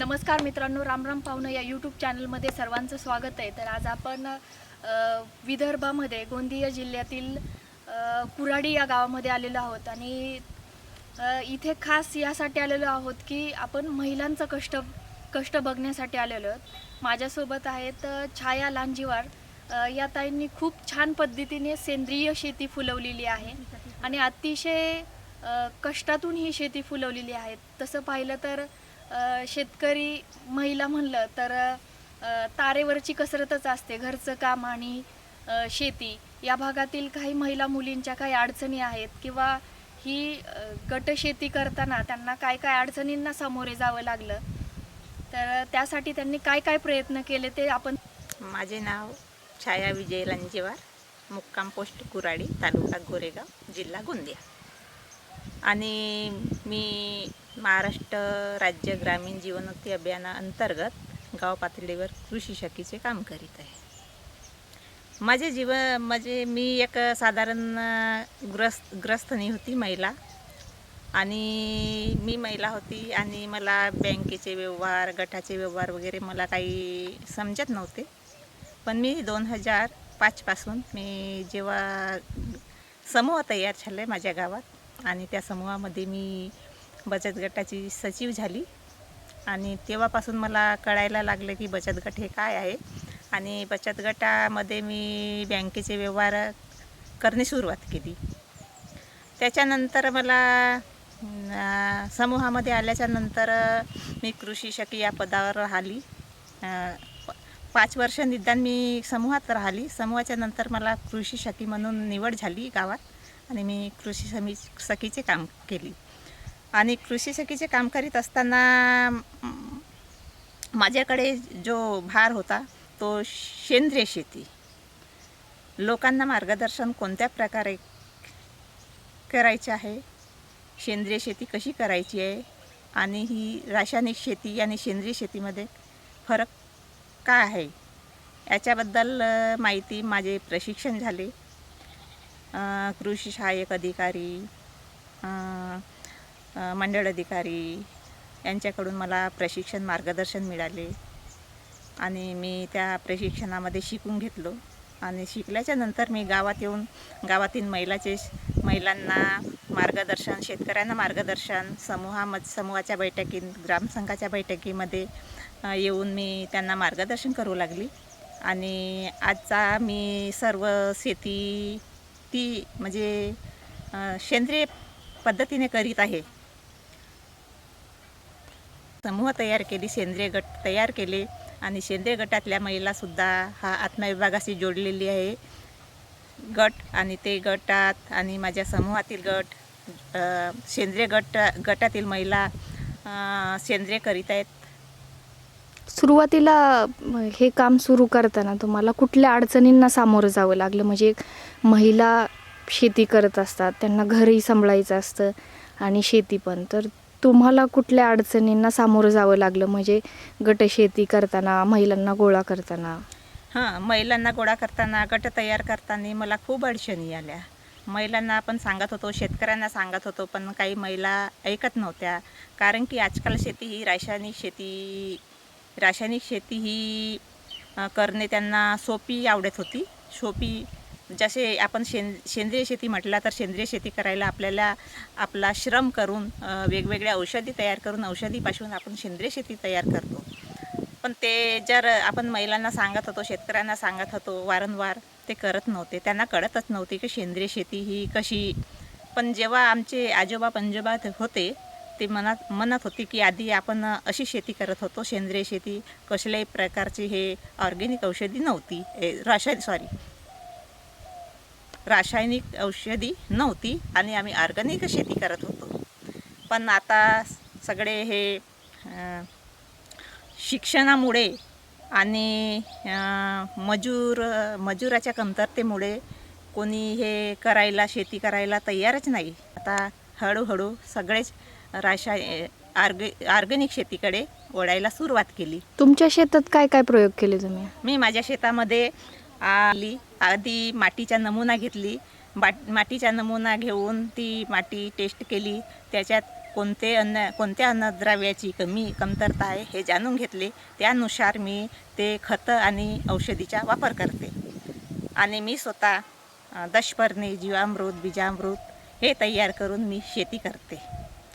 नमस्कार मित्रांनो रामराम पाहुणं या यूट्यूब चॅनलमध्ये सर्वांचं स्वागत आहे. तर आज आपण विदर्भामध्ये गोंदिया जिल्ह्यातील कुराडी या गावामध्ये आलेलो आहोत. आणि इथे खास यासाठी आलेलो आहोत की आपण महिलांचं कष्ट कष्ट बघण्यासाठी आलेलो आहोत. माझ्यासोबत आहेत छाया लांजीवार. या ताईंनी खूप छान पद्धतीने सेंद्रिय शेती फुलवलेली आहे. आणि अतिशय कष्टातून ही शेती फुलवलेली आहे. तसं पाहिलं तर शेतकरी महिला म्हणलं तर तारेवरची कसरतच असते घरचं काम आणि शेती. या भागातील काही महिला मुलींच्या काही अडचणी आहेत किंवा ही गटशेती करताना त्यांना काय काय अडचणींना सामोरे जावं लागलं तर त्यासाठी त्यांनी काय काय प्रयत्न केले ते आपण माझे नाव छाया विजय लंजेवार मुक्काम पोस्ट कुराडी तालुका गोरेगाव जिल्हा गोंदिया. आणि मी महाराष्ट्र राज्य ग्रामीण जीवनोन्नती अभियानाअंतर्गत गाव पातळीवर कृषी शाखेचे काम करीत आहे. माझे जीव म्हणजे मी एक साधारण ग्रस्त ग्रस्तनी होती महिला. आणि मी महिला होती आणि मला बँकेचे व्यवहार गटाचे व्यवहार वगैरे मला काही समजत नव्हते. पण मी दोन हजार पाचपासून मी जेव्हा समूह तयार झाले माझ्या गावात आणि त्या समूहामध्ये मी बचत गटाची सचिव झाली. आणि तेव्हापासून मला कळायला लागलं की बचत गट हे काय आहे. आणि बचत गटामध्ये मी बँकेचे व्यवहार करणे सुरुवात केली. त्याच्यानंतर मला समूहामध्ये आल्याच्यानंतर मी कृषी शकी या पदावर राहिली. पाच वर्ष निदान मी समूहात राहिली. समूहाच्या नंतर मला कृषी शकी म्हणून निवड झाली गावात. आणि मी कृषी समी सखीचे काम केली. आणि कृषी सखीचे काम करीत असताना माझ्याकडे जो भार होता तो सेंद्रिय शेती. लोकांना मार्गदर्शन कोणत्या प्रकारे करायचे आहे? सेंद्रिय शेती कशी करायची आहे? आणि ही रासायनिक शेती आणि सेंद्रिय शेतीमध्ये फरक काय आहे? याच्याबद्दल माहिती माझे प्रशिक्षण झाले. कृषी सहाय्यक अधिकारी मंडळ अधिकारी यांच्याकडून मला प्रशिक्षण मार्गदर्शन मिळाले आणि मी त्या प्रशिक्षणामध्ये शिकून घेतलो. आणि शिकल्याच्या नंतर मी गावात येऊन गावातील महिलाचे महिलांना मार्गदर्शन शेतकऱ्यांना मार्गदर्शन समूहामध समूहाच्या बैठकीत ग्रामसंघाच्या बैठकीमध्ये येऊन मी त्यांना मार्गदर्शन करू लागली. आणि आजचा मी सर्व शेती ती म्हणजे सेंद्रिय पद्धतीने करीत आहे. समूह तयार केली सेंद्रिय गट तयार केले आणि सेंद्रिय गटातल्या महिलासुद्धा हा आत्मविभागाशी जोडलेली आहे. गट आणि ते गटात आणि माझ्या समूहातील गट सेंद्रिय गट गटातील महिला सेंद्रिय करीत आहेत. सुरुवातीला हे काम सुरू करताना तुम्हाला कुठल्या अडचणींना सामोरं जावं लागलं? म्हणजे महिला शेती करत असतात त्यांना घरही सांभाळायचं असतं आणि शेती पण. तर तुम्हाला कुठल्या अडचणींना सामोरं जावं लागलं? म्हणजे गट शेती करताना महिलांना गोळा करताना? हां महिलांना गोळा करताना गट तयार करताना मला खूप अडचणी आल्या. महिलांना आपण सांगत होतो शेतकऱ्यांना सांगत होतो पण काही महिला ऐकत नव्हत्या. कारण की आजकाल शेती ही रासायनिक शेती रासायनिक शेती ही करणे त्यांना सोपी आवडत होती. सोपी म्हणजे जसे आपण शेन सेंद्रिय शेती म्हटलं तर सेंद्रिय शेती करायला आपल्याला आपला श्रम करून वेगवेगळ्या औषधी तयार करून औषधीपासून आपण सेंद्रिय शेती तयार करतो. पण ते जर आपण महिलांना सांगत होतो शेतकऱ्यांना सांगत होतो वारंवार ते करत नव्हते. त्यांना कळतच नव्हते की सेंद्रिय शेती ही कशी. पण जेव्हा आमचे आजोबा पंजोबा ते होते ते मनात म्हणत होते की आधी आपण अशी शेती करत होतो सेंद्रिय शेती कसल्याही प्रकारची हे ऑर्गेनिक औषधी नव्हती. ए, रासायन सॉरी रासायनिक औषधी नव्हती आणि आम्ही ऑर्गॅनिक शेती करत होतो. पण आता सगळे हे शिक्षणामुळे आणि मजूर मजुराच्या कमतरतेमुळे कोणी हे करायला शेती करायला तयारच नाही. आता हळूहळू सगळेच रासाय ऑर्गे ऑर्गॅनिक शेतीकडे वळायला सुरुवात केली. तुमच्या शेतात काय काय प्रयोग केले तुम्ही? मी माझ्या शेतामध्ये आली. आधी मातीचा नमुना घेतली. बाट मातीचा नमुना घेऊन ती माती टेस्ट केली. त्याच्यात कोणते अन्न कोणत्या अन्नद्रव्याची कमी कमतरता आहे हे जाणून घेतले. त्यानुसार मी ते खतं आणि औषधीचा वापर करते. आणि मी स्वतः दशपर्णी जीवामृत बीजामृत हे तयार करून मी शेती करते.